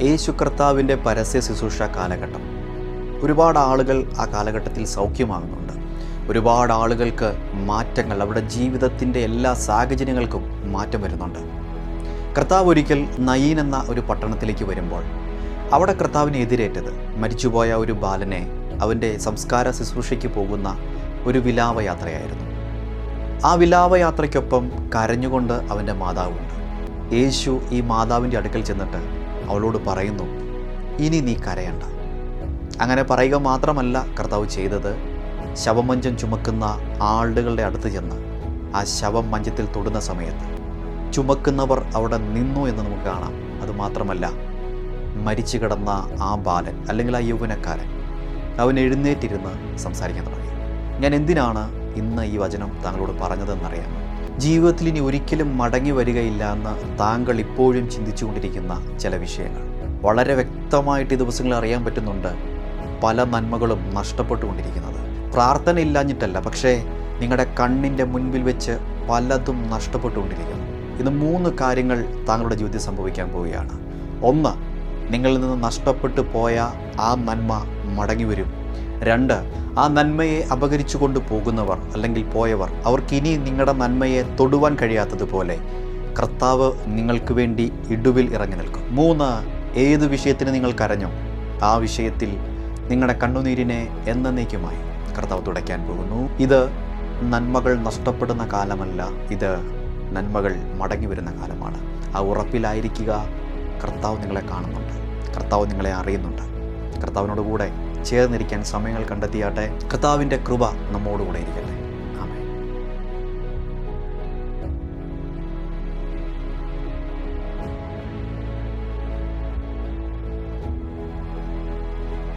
യേശു കർത്താവിന്റെ പരസ്യ ശുശ്രൂഷ കാലഘട്ടം. ഒരുപാട് ആളുകൾ ആ കാലഘട്ടത്തിൽ സൗഖ്യമാകുന്നുണ്ട്. ഒരുപാട് ആളുകൾക്ക് മാറ്റങ്ങൾ അവരുടെ ജീവിതത്തിന്റെ എല്ലാ സാഹചര്യങ്ങൾക്കും മാറ്റം വരുന്നുണ്ട്. കർത്താവ് ഒരിക്കൽ നയീൻ എന്ന ഒരു പട്ടണത്തിലേക്ക് വരുമ്പോൾ അവിടെ കർത്താവിനെ എതിരേറ്റത് മരിച്ചുപോയ ഒരു ബാലനെ അവന്റെ സംസ്കാര ശുശ്രൂഷയ്ക്ക് പോകുന്ന ഒരു വിലാപയാത്രയായിരുന്നു. ആ വിലാപയാത്രയ്ക്കൊപ്പം കരഞ്ഞുകൊണ്ട് അവന്റെ മാതാവുണ്ട്. യേശു ഈ മാതാവിന്റെ അടുക്കൽ ചെന്നിട്ട് അവളോട് പറയുന്നു ഇനി നീ കരയണ്ട. അങ്ങനെ പറയുക മാത്രമല്ല കർത്താവ് ചെയ്തത്. ശവമഞ്ചം ചുമക്കുന്ന ആളുകളുടെ അടുത്ത് ചെന്ന് ആ ശവം മഞ്ചത്തിൽ തൊടുന്ന സമയത്ത് ചുമക്കുന്നവർ അവിടെ നിന്നു എന്ന് നമുക്ക് കാണാം. അതുമാത്രമല്ല മരിച്ചു കിടന്ന ആ ബാലൻ അല്ലെങ്കിൽ ആ യൗവനക്കാരൻ അവൻ എഴുന്നേറ്റിരുന്ന് സംസാരിക്കാൻ തുടങ്ങി. ഞാൻ എന്തിനാണ് ഇന്ന് ഈ വചനം താങ്കളോട് പറഞ്ഞതെന്നറിയാമോ? ജീവിതത്തിൽ ഇനി ഒരിക്കലും മടങ്ങി വരികയില്ല എന്ന് താങ്കൾ ഇപ്പോഴും ചിന്തിച്ചുകൊണ്ടിരിക്കുന്ന ചില വിഷയങ്ങൾ. വളരെ വ്യക്തമായിട്ട് ഈ ദിവസങ്ങളിൽ അറിയാൻ പറ്റുന്നുണ്ട് പല നന്മകളും നഷ്ടപ്പെട്ടുകൊണ്ടിരിക്കുന്നത്. പ്രാർത്ഥന ഇല്ലാഞ്ഞിട്ടല്ല പക്ഷേ നിങ്ങളുടെ കണ്ണിന്റെ മുൻപിൽ വെച്ച് പലതും നഷ്ടപ്പെട്ടുകൊണ്ടിരിക്കുന്നു. ഇന്ന് മൂന്ന് കാര്യങ്ങൾ താങ്കളുടെ ജീവിതത്തിൽ സംഭവിക്കാൻ പോവുകയാണ്. ഒന്ന് നിങ്ങളിൽ നിന്ന് നഷ്ടപ്പെട്ടു പോയ ആ നന്മ മടങ്ങി വരും. രണ്ട് ആ നന്മയെ അപകരിച്ചു കൊണ്ട് പോകുന്നവർ അല്ലെങ്കിൽ പോയവർ അവർക്കിനി നിങ്ങളുടെ നന്മയെ തൊടുവാൻ കഴിയാത്തതുപോലെ കർത്താവ് നിങ്ങൾക്ക് വേണ്ടി ഇടുവിൽ ഇറങ്ങി നിൽക്കും. മൂന്ന് ഏത് വിഷയത്തിന് നിങ്ങൾ കരഞ്ഞോ ആ വിഷയത്തിൽ നിങ്ങളുടെ കണ്ണുനീരിനെ എന്നേക്കുമായി കർത്താവ് തുടയ്ക്കാൻ പോകുന്നു. ഇത് നന്മകൾ നഷ്ടപ്പെടുന്ന കാലമല്ല ഇത് നന്മകൾ മടങ്ങി വരുന്ന കാലമാണ്. ആ ഉറപ്പിലായിരിക്കുക കർത്താവ് നിങ്ങളെ കാണുന്നുണ്ട്. കർത്താവ് നിങ്ങളെ അറിയുന്നുണ്ട്. കർത്താവിനോട് കൂടെ ചേർന്നിരിക്കാൻ സമയങ്ങൾ കണ്ടെത്തിയാട്ടെ. കർത്താവിന്റെ കൃപ നമ്മോടുകൂടെ ഇരിക്കട്ടെ.